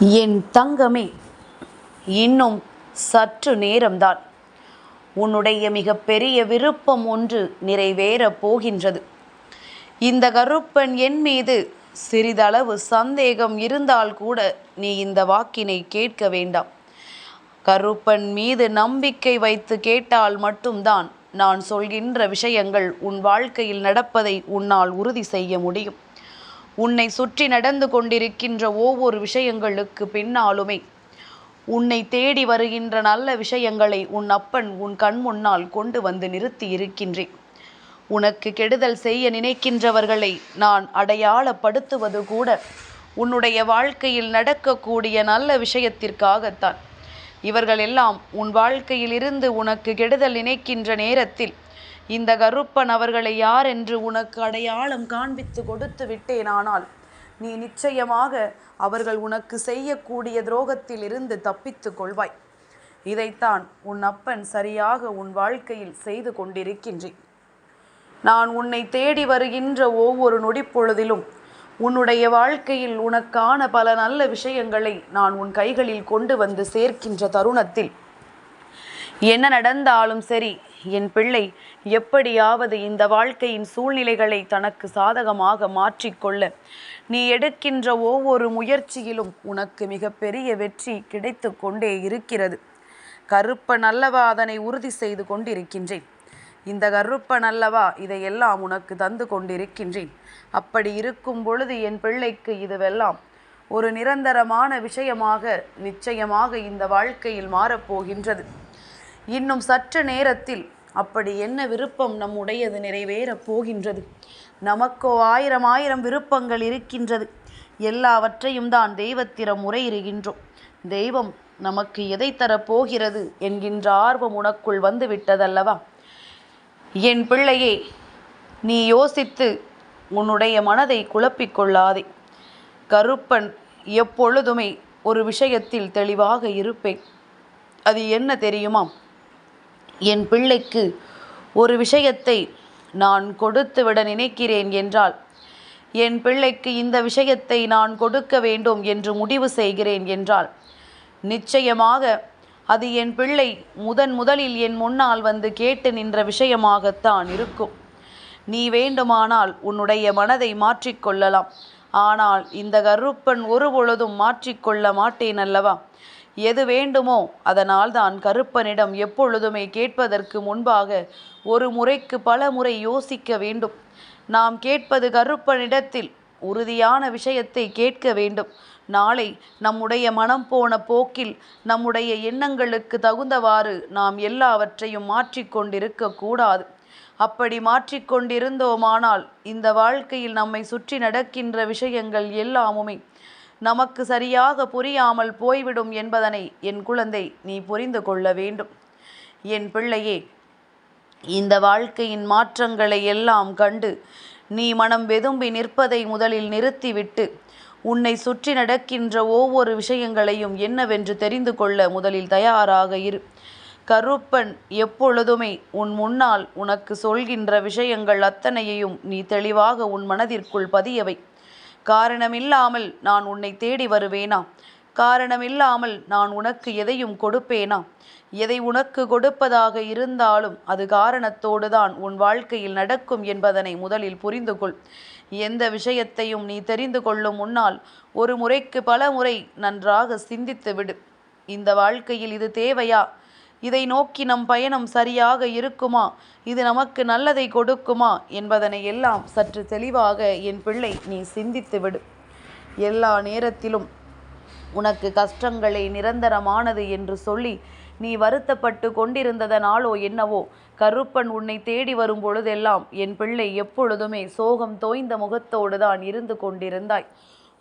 என் தங்கமே இன்னும் சற்று நேரம்தான். உன்னுடைய மிகப்பெரிய விருப்பம் ஒன்று நிறைவேறப் போகின்றது. இந்த கருப்பன் என் மீது சிறிதளவு சந்தேகம் இருந்தால் கூட நீ இந்த வாக்கினை கேட்க வேண்டாம். கருப்பன் மீது நம்பிக்கை வைத்து கேட்டால் மட்டும்தான் நான் சொல்கின்ற விஷயங்கள் உன் வாழ்க்கையில் நடப்பதை உன்னால் உறுதி செய்ய முடியும். உன்னை சுற்றி நடந்து கொண்டிருக்கின்ற ஒவ்வொரு விஷயங்களுக்கு பின்னாலுமே உன்னை தேடி வருகின்ற நல்ல விஷயங்களை உன் அப்பன் உன் கண் முன்னால் கொண்டு வந்து நிறுத்தி இருக்கின்றேன். உனக்கு கெடுதல் செய்ய நினைக்கின்றவர்களை நான் அடையாளப்படுத்துவது கூட உன்னுடைய வாழ்க்கையில் நடக்கக்கூடிய நல்ல விஷயத்திற்காகத்தான். இவர்கள் எல்லாம் உன் வாழ்க்கையில் இருந்து உனக்கு கெடுதல் நினைக்கின்ற நேரத்தில் இந்த கருப்பன் அவர்களை யார் என்று உனக்கு அடையாளம் காண்பித்து கொடுத்து விட்டேனானால் நீ நிச்சயமாக அவர்கள் உனக்கு செய்யக்கூடிய துரோகத்தில் இருந்து தப்பித்து கொள்வாய். இதைத்தான் உன் அப்பன் சரியாக உன் வாழ்க்கையில் செய்து கொண்டிருக்கின்றேன். நான் உன்னை தேடி வருகின்ற ஒவ்வொரு நொடிப்பொழுதிலும் உன்னுடைய வாழ்க்கையில் உனக்கான பல நல்ல விஷயங்களை நான் உன் கைகளில் கொண்டு வந்து சேர்க்கின்ற தருணத்தில் என்ன நடந்தாலும் சரி என் பிள்ளை எப்படியாவது இந்த வாழ்க்கையின் சூழ்நிலைகளை தனக்கு சாதகமாக மாற்றிக்கொள்ள நீ எடுக்கின்ற ஒவ்வொரு முயற்சியிலும் உனக்கு மிகப்பெரிய வெற்றி கிடைத்து கொண்டே இருக்கிறது. கருப்ப நல்லவா அதனை உறுதி செய்து கொண்டிருக்கின்றேன். இந்த கருப்ப நல்லவா இதையெல்லாம் உனக்கு தந்து கொண்டிருக்கின்றேன். அப்படி இருக்கும் பொழுது என் பிள்ளைக்கு இதுவெல்லாம் ஒரு நிரந்தரமான விஷயமாக நிச்சயமாக இந்த வாழ்க்கையில் மாறப்போகின்றது இன்னும் சற்று நேரத்தில் அப்படி என்ன விருப்பம் நம்முடையது நிறைவேறப் போகின்றது? நமக்கோ ஆயிரம் ஆயிரம் விருப்பங்கள் இருக்கின்றது. எல்லாவற்றையும் தான் தெய்வத்திடம் முறையிடுகின்றோம். தெய்வம் நமக்கு எதை தரப்போகிறது என்கின்ற ஆர்வம் உனக்குள் வந்துவிட்டதல்லவா? என் பிள்ளையே நீ யோசித்து உன்னுடைய மனதை குழப்பிக்கொள்ளாதே கருப்பன் எப்பொழுதுமே ஒரு விஷயத்தில் தெளிவாக இருப்பேன். அது என்ன தெரியுமா என் பிள்ளைக்கு ஒரு விஷயத்தை நான் கொடுத்து விட நினைக்கிறேன் என்றால் என் பிள்ளைக்கு இந்த விஷயத்தை நான் கொடுக்க வேண்டும் என்று முடிவு செய்கிறேன் என்றால் நிச்சயமாக அது என் பிள்ளை முதன் முதலில் என் முன்னால் வந்து கேட்டு நின்ற விஷயமாகத்தான் இருக்கும். நீ வேண்டுமானால் உன்னுடைய மனதை மாற்றிக்கொள்ளலாம் ஆனால் இந்த கருப்பன் ஒரு பொழுதும் மாற்றிக்கொள்ள மாட்டேன் அல்லவா? எது வேண்டுமோ அதனால் தான் கருப்பனிடம் எப்பொழுதுமே கேட்பதற்கு முன்பாக ஒரு முறைக்கு பல முறை யோசிக்க வேண்டும். நாம் கேட்பது கருப்பனிடத்தில் உறுதியான விஷயத்தை கேட்க வேண்டும். நாளை நம்முடைய மனம் போன போக்கில் நம்முடைய எண்ணங்களுக்கு தகுந்தவாறு நாம் எல்லாவற்றையும் மாற்றிக்கொண்டிருக்க கூடாது. அப்படி மாற்றிக்கொண்டிருந்தோமானால் இந்த வாழ்க்கையில் நம்மை சுற்றி நடக்கின்ற விஷயங்கள் எல்லாமுமே நமக்கு சரியாக புரியாமல் போய்விடும் என்பதனை என் குழந்தை நீ புரிந்து கொள்ள வேண்டும். என் பிள்ளையே இந்த வாழ்க்கையின் மாற்றங்களை எல்லாம் கண்டு நீ மனம் வெதும்பி நிற்பதை முதலில் நிறுத்திவிட்டு உன்னை சுற்றி நடக்கின்ற ஒவ்வொரு விஷயங்களையும் என்னவென்று தெரிந்து கொள்ள முதலில் தயாராக இரு. கருப்பன் எப்பொழுதுமே உன் முன்னால் உனக்கு சொல்கின்ற விஷயங்கள் அத்தனையையும் நீ தெளிவாக உன் மனதிற்குள் பதியவை. காரணமில்லாமல் நான் உன்னை தேடி வருவேனா? காரணமில்லாமல் நான் உனக்கு எதையும் கொடுப்பேனா? எதை உனக்கு கொடுப்பதாக இருந்தாலும் அது காரணத்தோடு தான் உன் வாழ்க்கையில் நடக்கும் என்பதனை முதலில் புரிந்து கொள் எந்த விஷயத்தையும் நீ தெரிந்து கொள்ளும் முன்னால் ஒரு முறைக்கு பல முறை நன்றாக சிந்தித்து விடு. இந்த வாழ்க்கையில் இது தேவையா? இதை நோக்கி நம் பயணம் சரியாக இருக்குமா? இது நமக்கு நல்லதை கொடுக்குமா? என்பதனை எல்லாம் சற்று தெளிவாக என் பிள்ளை நீ சிந்தித்து விடு. எல்லா நேரத்திலும் உனக்கு கஷ்டங்களை நிரந்தரமானது என்று சொல்லி நீ வருத்தப்பட்டு கொண்டிருந்ததனாலோ என்னவோ கருப்பன் உன்னை தேடி வரும் பொழுதெல்லாம் என் பிள்ளை எப்பொழுதுமே சோகம் தோய்ந்த முகத்தோடு தான் இருந்து கொண்டிருந்தாய்.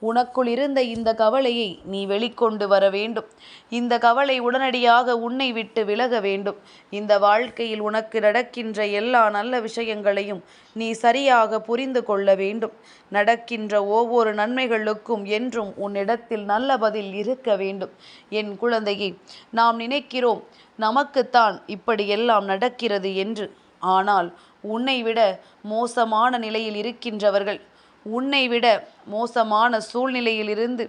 உனக்குள் இருந்த இந்த கவலையை நீ வெளிக்கொண்டு வர வேண்டும். இந்த கவலை உடனடியாக உன்னை விட்டு விலக வேண்டும். இந்த வாழ்க்கையில் உனக்கு நடக்கின்ற எல்லா நல்ல விஷயங்களையும் நீ சரியாக புரிந்து கொள்ள வேண்டும். நடக்கின்ற ஒவ்வொரு நன்மைகளுக்கும் என்றும் உன்னிடத்தில் நல்ல பதில் இருக்க வேண்டும். என் குழந்தையே நாம் நினைக்கிறோம் நமக்குத்தான் இப்படியெல்லாம் நடக்கிறது என்று. ஆனால் உன்னை விட மோசமான நிலையில் இருக்கின்றவர்கள் உன்னை விட மோசமான சூழ்நிலையிலிருந்து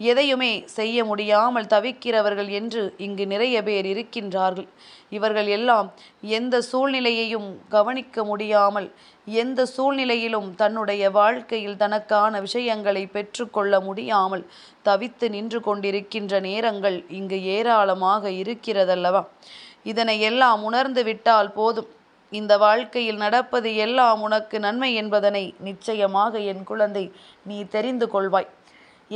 எதையுமே செய்ய முடியாமல் தவிக்கிறவர்கள் என்று இங்கு நிறைய பேர் இருக்கின்றார்கள். இவர்கள் எல்லாம் எந்த சூழ்நிலையையும் கவனிக்க முடியாமல் எந்த சூழ்நிலையிலும் தன்னுடைய வாழ்க்கையில் தனக்கான விஷயங்களை பெற்றுக்கொள்ள முடியாமல் தவித்து நின்று கொண்டிருக்கின்ற நேரங்கள் இங்கு ஏராளமாக இருக்கிறதல்லவா? இதனை எல்லாம் உணர்ந்து விட்டால் போதும். இந்த வாழ்க்கையில் நடப்பது எல்லாம் உனக்கு நன்மை என்பதனை நிச்சயமாக என் குழந்தை நீ தெரிந்து கொள்வாய்.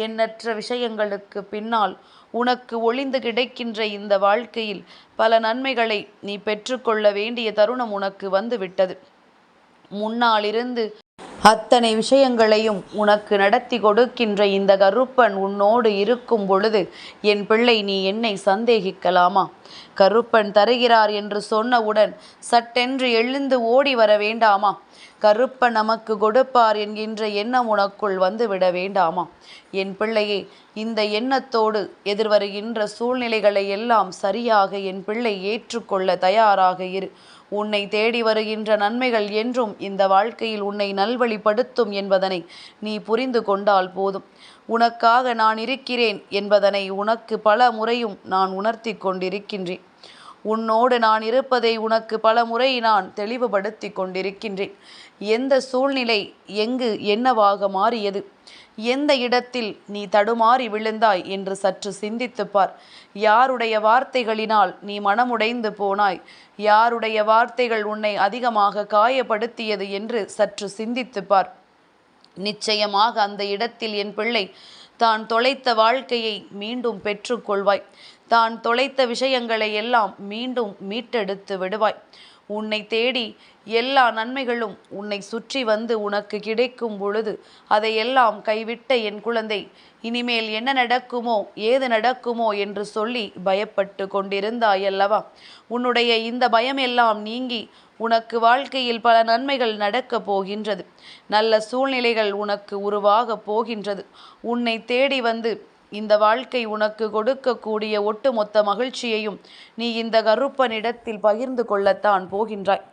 எண்ணற்ற விஷயங்களுக்கு பின்னால் உனக்கு ஒளிந்து கிடைக்கின்ற இந்த வாழ்க்கையில் பல நன்மைகளை நீ பெற்றுக்கொள்ள வேண்டிய தருணம் உனக்கு வந்துவிட்டது. முன்னாலிருந்து அத்தனை விஷயங்களையும் உனக்கு நடத்தி கொடுக்கின்ற இந்த கருப்பன் உன்னோடு இருக்கும் பொழுது என் பிள்ளை நீ என்னை சந்தேகிக்கலாமா? கருப்பன் தருகிறார் என்று சொன்னவுடன் சட்டென்று எழுந்து ஓடி வர வேண்டாமா? கருப்பன் நமக்கு கொடுப்பார் என்கின்ற எண்ணம் உனக்குள் வந்துவிட வேண்டாமா? என் பிள்ளையே இந்த எண்ணத்தோடு எதிர்வருகின்ற சூழ்நிலைகளை எல்லாம் சரியாக என் பிள்ளை ஏற்றுக்கொள்ள தயாராக இரு. உன்னை தேடி வருகின்ற நன்மைகள் என்றும் இந்த வாழ்க்கையில் உன்னை நல்வழிப்படுத்தும் என்பதனை நீ புரிந்து கொண்டால் போதும். உனக்காக நான் இருக்கிறேன் என்பதனை உனக்கு பல முறையும் நான் உணர்த்தி கொண்டிருக்கின்றேன். உன்னோடு நான் இருப்பதை உனக்கு பல முறை நான் தெளிவுபடுத்தி கொண்டிருக்கின்றேன். எந்த சூழ்நிலை எங்கு என்னவாக மாறியது? எந்த இடத்தில் நீ தடுமாறி விழுந்தாய் என்று சற்று சிந்தித்துப் பார் யாருடைய வார்த்தைகளினால் நீ மனமுடைந்து போனாய்? யாருடைய வார்த்தைகள் உன்னை அதிகமாக காயப்படுத்தியது என்று சற்று சிந்தித்துப்பார். நிச்சயமாக அந்த இடத்தில் என் பிள்ளை தான் தொலைத்த வாழ்க்கையை மீண்டும் பெற்றுக்கொள்வாய். தான் தொலைத்த விஷயங்களை எல்லாம் மீண்டும் மீட்டெடுத்து விடுவாய். உன்னை தேடி எல்லா நன்மைகளும் உன்னை சுற்றி வந்து உனக்கு கிடைக்கும் பொழுது அதையெல்லாம் கைவிட்ட என் குழந்தை இனிமேல் என்ன நடக்குமோ ஏது நடக்குமோ என்று சொல்லி பயப்பட்டு கொண்டிருந்தாயல்லவா? உன்னுடைய இந்த பயமெல்லாம் நீங்கி உனக்கு வாழ்க்கையில் பல நன்மைகள் நடக்கப் போகின்றது. நல்ல சூழ்நிலைகள் உனக்கு உருவாகப் போகின்றது. உன்னை தேடி வந்து இந்த வாழ்க்கை உனக்கு கொடுக்கக்கூடிய ஒட்டுமொத்த மகிழ்ச்சியையும் நீ இந்த கருப்பனிடத்தில் பகிர்ந்து கொள்ளத்தான் போகின்றாய்.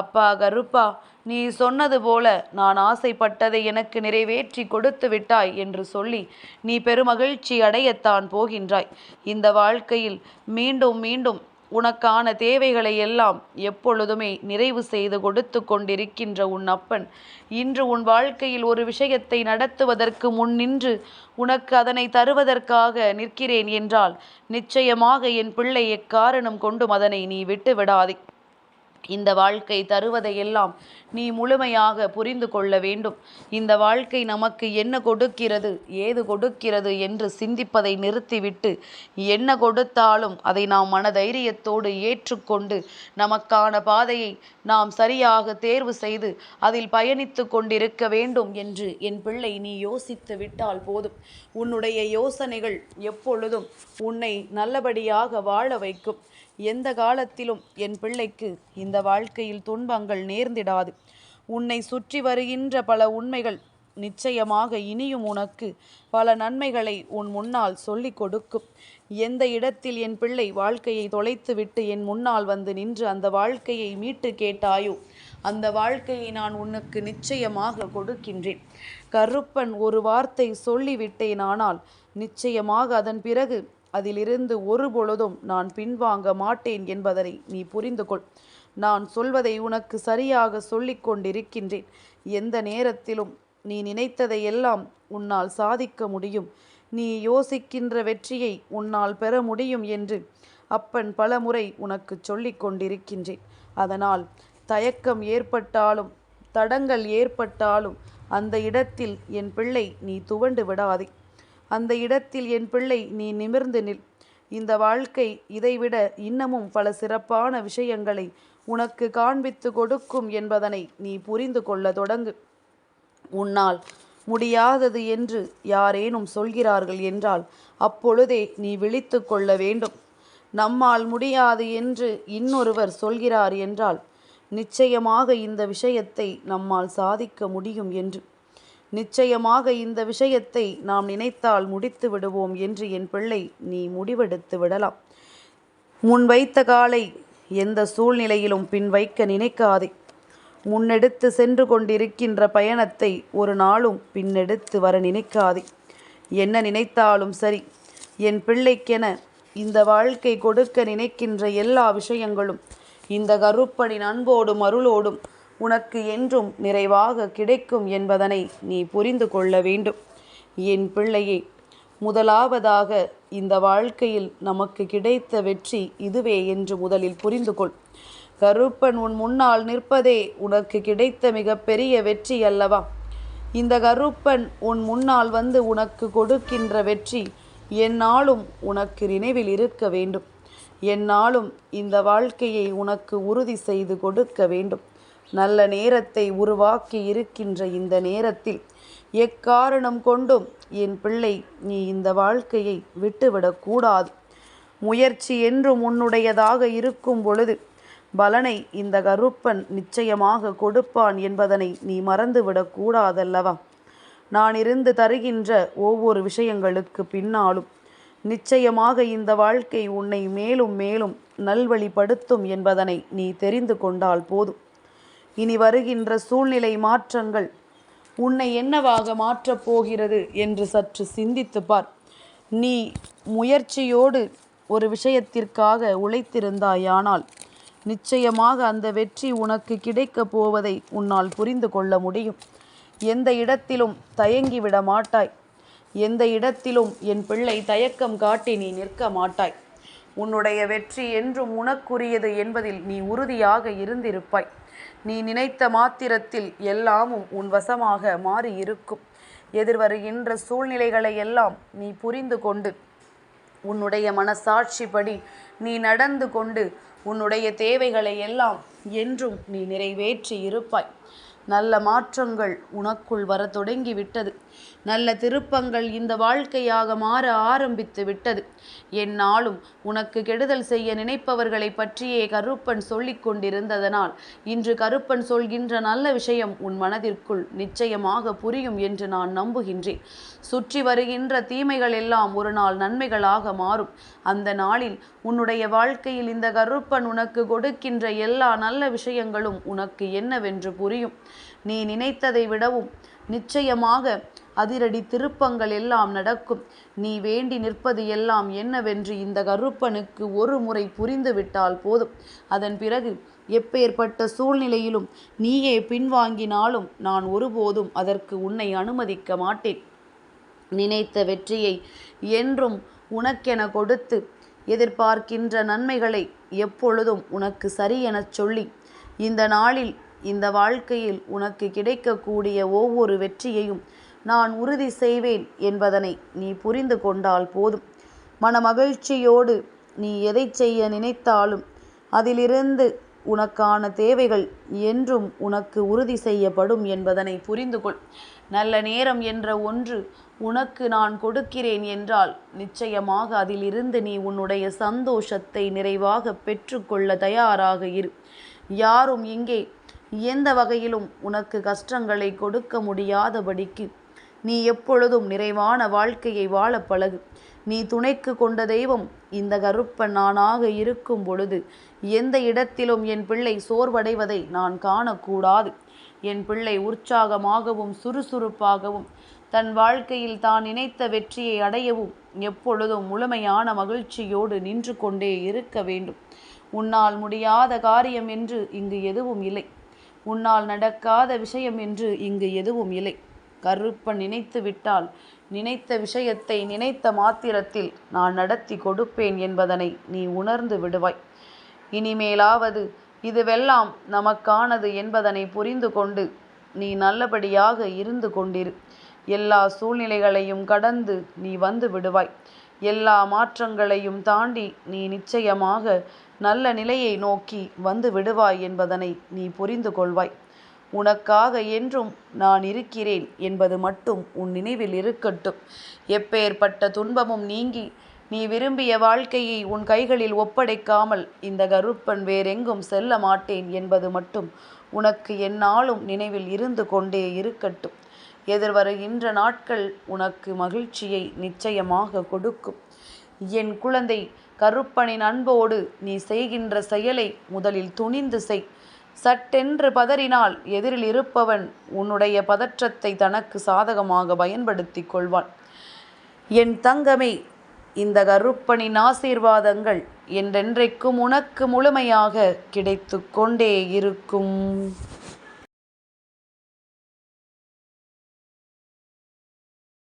அப்பா கருப்பா நீ சொன்னது போல நான் ஆசைப்பட்டதை எனக்கு நிறைவேற்றி கொடுத்து விட்டாய் என்று சொல்லி நீ பெருமகிழ்ச்சி அடையத்தான் போகின்றாய். இந்த வாழ்க்கையில் மீண்டும் மீண்டும் உனக்கான தேவைகளை எல்லாம் எப்பொழுதுமே நிறைவு செய்து கொடுத்து கொண்டிருக்கின்ற உன் அப்பன். இன்று உன் வாழ்க்கையில் ஒரு விஷயத்தை நடத்துவதற்கு முன் நின்று உனக்கு அதனை தருவதற்காக நிற்கிறேன் என்றால் நிச்சயமாக என் பிள்ளை எக்காரணம் கொண்டும் அதனை நீ விட்டு விடாதே இந்த வாழ்க்கை தருவதையெல்லாம் நீ முழுமையாக புரிந்து கொள்ள வேண்டும். இந்த வாழ்க்கை நமக்கு என்ன கொடுக்கிறது ஏது கொடுக்கிறது என்று சிந்திப்பதை நிறுத்திவிட்டு என்ன கொடுத்தாலும் அதை நாம் மனதைரியத்தோடு ஏற்றுக்கொண்டு நமக்கான பாதையை நாம் சரியாக தேர்வு செய்து அதில் பயணித்து கொண்டிருக்க வேண்டும் என்று என் பிள்ளை நீ யோசித்து விட்டால் போதும். உன்னுடைய யோசனைகள் எப்பொழுதும் உன்னை நல்லபடியாக வாழ வைக்கும். எந்த காலத்திலும் என் பிள்ளைக்கு இந்த வாழ்க்கையில் துன்பங்கள் நேர்ந்திடாது. உன்னை சுற்றி வருகின்ற பல உண்மைகள் நிச்சயமாக இனியும் உனக்கு பல நன்மைகளை உன் முன்னால் சொல்லிக் கொடுக்கும். எந்த இடத்தில் என் பிள்ளை வாழ்க்கையை தொலைத்துவிட்டு என் முன்னால் வந்து நின்று அந்த வாழ்க்கையை மீட்டு கேட்டாயோ அந்த வாழ்க்கையை நான் உனக்கு நிச்சயமாக கொடுக்கின்றேன். கருப்பன் ஒரு வார்த்தை சொல்லிவிட்டேன் ஆனால் நிச்சயமாக அதன் பிறகு அதிலிருந்து ஒரு பொழுதும் நான் பின்வாங்க மாட்டேன் என்பதனை நீ புரிந்து கொள் நான் சொல்வதை உனக்கு சரியாக சொல்லிக் கொண்டிருக்கின்றேன். எந்த நேரத்திலும் நீ நினைத்ததை எல்லாம் உன்னால் சாதிக்க முடியும். நீ யோசிக்கின்ற வெற்றியை உன்னால் பெற முடியும் என்று அப்பன் பலமுறை உனக்கு சொல்லிக் கொண்டிருக்கின்றேன். அதனால் தயக்கம் ஏற்பட்டாலும் தடங்கள் ஏற்பட்டாலும் அந்த இடத்தில் என் பிள்ளை நீ துவண்டு விடாதே. அந்த இடத்தில் என் பிள்ளை நீ நிமிர்ந்து நில். இந்த வாழ்க்கை இதைவிட இன்னமும் பல சிறப்பான விஷயங்களை உனக்கு காண்பித்து கொடுக்கும் என்பதனை நீ புரிந்து கொள்ள தொடங்கு. உன்னால் முடியாதது என்று யாரேனும் சொல்கிறார்கள் என்றால் அப்பொழுதே நீ விழித்து கொள்ள வேண்டும். நம்மால் முடியாது என்று இன்னொருவர் சொல்கிறார் என்றால் நிச்சயமாக இந்த விஷயத்தை நம்மால் சாதிக்க முடியும் என்று. நிச்சயமாக இந்த விஷயத்தை நாம் நினைத்தால் முடித்து விடுவோம் என்று என் பிள்ளை நீ முடிவெடுத்து விடலாம். முன் வைத்த காலை எந்த சூழ்நிலையிலும் பின் வைக்க நினைக்காதே. முன்னெடுத்து சென்று கொண்டிருக்கின்ற பயணத்தை ஒரு நாளும் பின்னெடுத்து வர நினைக்காதே. என்ன நினைத்தாலும் சரி என் பிள்ளைக்கென இந்த வாழ்க்கை கொடுக்க நினைக்கின்ற எல்லா விஷயங்களும் இந்த கருப்பனின் அன்போடும் அருளோடும் உனக்கு என்றும் நிறைவாக கிடைக்கும் என்பதனை நீ புரிந்து கொள்ள வேண்டும். என் பிள்ளையே முதலாவதாக இந்த வாழ்க்கையில் நமக்கு கிடைத்த வெற்றி இதுவே என்று முதலில் புரிந்து கொள். கருப்பன் உன் முன்னால் நிற்பதே உனக்கு கிடைத்த மிகப்பெரிய வெற்றி அல்லவா? இந்த கருப்பன் உன் முன்னால் வந்து உனக்கு கொடுக்கின்ற வெற்றி என்னாலும் உனக்கு நினைவில் இருக்க வேண்டும். என்னாலும் இந்த வாழ்க்கையை உனக்கு உறுதி செய்து கொடுக்க வேண்டும். நல்ல நேரத்தை உருவாக்கி இருக்கின்ற இந்த நேரத்தில் எக்காரணம் கொண்டும் என் பிள்ளை நீ இந்த வாழ்க்கையை விட்டுவிடக்கூடாது முயற்சி என்றும் உன்னுடையதாக இருக்கும் பொழுது பலனை இந்த கருப்பன் நிச்சயமாக கொடுப்பான் என்பதனை நீ மறந்துவிடக்கூடாதல்லவா நான் இருந்து தருகின்ற ஒவ்வொரு விஷயங்களுக்கு பின்னாலும் நிச்சயமாக இந்த வாழ்க்கை உன்னை மேலும் மேலும் நல்வழிப்படுத்தும் என்பதனை நீ தெரிந்து கொண்டால் போதும். இனி வருகின்ற சூழ்நிலை மாற்றங்கள் உன்னை என்னவாக மாற்றப் போகிறது என்று சற்று சிந்தித்து பார். நீ முயற்சியோடு ஒரு விஷயத்திற்காக உழைத்திருந்தாயானால் நிச்சயமாக அந்த வெற்றி உனக்கு கிடைக்கப் போவதை உன்னால் புரிந்து கொள்ள முடியும். எந்த இடத்திலும் தயங்கிவிட மாட்டாய். எந்த இடத்திலும் என் பிள்ளை தயக்கம் காட்டி நீ நிற்க மாட்டாய். உன்னுடைய வெற்றி என்றும் உனக்குரியது என்பதில் நீ உறுதியாக இருந்திருப்பாய். நீ நினைத்த மாத்திரத்தில் எல்லாமும் உன் வசமாக மாறி இருக்கும் எதிர்வருகின்ற சூழ்நிலைகளை எல்லாம் நீ புரிந்து கொண்டு உன்னுடைய மனசாட்சிப்படி நீ நடந்து கொண்டு உன்னுடைய தேவைகளை எல்லாம் என்றும் நீ நிறைவேற்றி இருப்பாய் நல்ல மாற்றங்கள் உனக்குள் வர தொடங்கி விட்டது. நல்ல திருப்பங்கள் இந்த வாழ்க்கையாக மாற ஆரம்பித்து விட்டது. என்னாலும் உனக்கு கெடுதல் செய்ய நினைப்பவர்களை பற்றியே கருப்பன் சொல்லிக் கொண்டிருந்ததனால் இன்று கருப்பன் சொல்கின்ற நல்ல விஷயம் உன் மனதிற்குள் நிச்சயமாக புரியும் என்று நான் நம்புகின்றேன். சுற்றி வருகின்ற தீமைகள் எல்லாம் ஒரு நாள் நன்மைகளாக மாறும். அந்த நாளில் உன்னுடைய வாழ்க்கையில் இந்த கருப்பன் உனக்கு கொடுக்கின்ற எல்லா நல்ல விஷயங்களும் உனக்கு என்னவென்று புரியும். நீ நினைத்ததை விடவும் நிச்சயமாக அதிரடி திருப்பங்கள் எல்லாம் நடக்கும். நீ வேண்டி நிற்பது எல்லாம் என்னவென்று இந்த கருப்பனுக்கு ஒரு முறை புரிந்துவிட்டால் போதும். அதன் பிறகு எப்பேற்பட்ட சூழ்நிலையிலும் நீயே பின்வாங்கினாலும் நான் ஒருபோதும் அதற்கு உன்னை அனுமதிக்க மாட்டேன். நினைத்த வெற்றியை என்றும் உனக்கென கொடுத்து எதிர்பார்க்கின்ற நன்மைகளை எப்பொழுதும் உனக்கு சரி சொல்லி இந்த நாளில் இந்த வாழ்க்கையில் உனக்கு கிடைக்கக்கூடிய ஒவ்வொரு வெற்றியையும் நான் உறுதி செய்வேன் என்பதனை நீ புரிந்து கொண்டால் போதும். மனமகிழ்ச்சியோடு நீ எதை செய்ய நினைத்தாலும் அதிலிருந்து உனக்கான தேவைகள் என்றும் உனக்கு உறுதி செய்யப்படும் என்பதனை புரிந்து கொள். நல்ல நேரம் என்ற ஒன்று உனக்கு நான் கொடுக்கிறேன் என்றால் நிச்சயமாக அதிலிருந்து நீ உன்னுடைய சந்தோஷத்தை நிறைவாக பெற்றுக்கொள்ள தயாராக இரு. யாரும் இங்கே எந்த வகையிலும் உனக்கு கஷ்டங்களை கொடுக்க முடியாதபடிக்கு நீ எப்பொழுதும் நிறைவான வாழ்க்கையை வாழ பழகு. நீ துணைக்கு கொண்ட தெய்வம் இந்த கருப்பன் நானாக இருக்கும் பொழுது எந்த இடத்திலும் என் பிள்ளை சோர்வடைவதை நான் காணக்கூடாது. என் பிள்ளை உற்சாகமாகவும் சுறுசுறுப்பாகவும் தன் வாழ்க்கையில் தான் நினைத்த வெற்றியை அடையவும் எப்பொழுதும் முழுமையான மகிழ்ச்சியோடு நின்று கொண்டே இருக்க வேண்டும். உன்னால் முடியாத காரியம் என்று இங்கு எதுவும் இல்லை. உன்னால் நடக்காத விஷயம் என்று இங்கு எதுவும் இல்லை. கருப்பன் நினைத்து விட்டால் நினைத்த விஷயத்தை நினைத்த மாத்திரத்தில் நான் நடத்தி கொடுப்பேன் என்பதனை நீ உணர்ந்து விடுவாய். இனிமேலாவது இதுவெல்லாம் நமக்கானது என்பதனை புரிந்து கொண்டு நீ நல்லபடியாக இருந்து கொண்டிரு. எல்லா சூழ்நிலைகளையும் கடந்து நீ வந்து விடுவாய். எல்லா மாற்றங்களையும் தாண்டி நீ நிச்சயமாக நல்ல நிலையை நோக்கி வந்து விடுவாய் என்பதனை நீ புரிந்து கொள்வாய். உனக்காக என்றும் நான் இருக்கிறேன் என்பது மட்டும் உன் நினைவில் இருக்கட்டும். எப்பேற்பட்ட துன்பமும் நீங்கி நீ விரும்பிய வாழ்க்கையை உன் கைகளில் ஒப்படைக்காமல் இந்த கருப்பன் வேறெங்கும் செல்ல மாட்டேன் என்பது மட்டும் உனக்கு என்னாலும் நினைவில் இருந்து கொண்டே இருக்கட்டும். எதிர்வருகின்ற நாட்கள் உனக்கு மகிழ்ச்சியை நிச்சயமாக கொடுக்கும். என் குழந்தை கருப்பனின் அன்போடு நீ செய்கின்ற செயலை முதலில் துணிந்து செய். சட்டென்று பதறினால் எதிரில் இருப்பவன் உன்னுடைய பதற்றத்தை தனக்கு சாதகமாக பயன்படுத்தி கொள்வான். என் தங்கமே இந்த கருப்பனின் ஆசீர்வாதங்கள் என்றென்றைக்கும் உனக்கு முழுமையாக கிடைத்து கொண்டே இருக்கும்.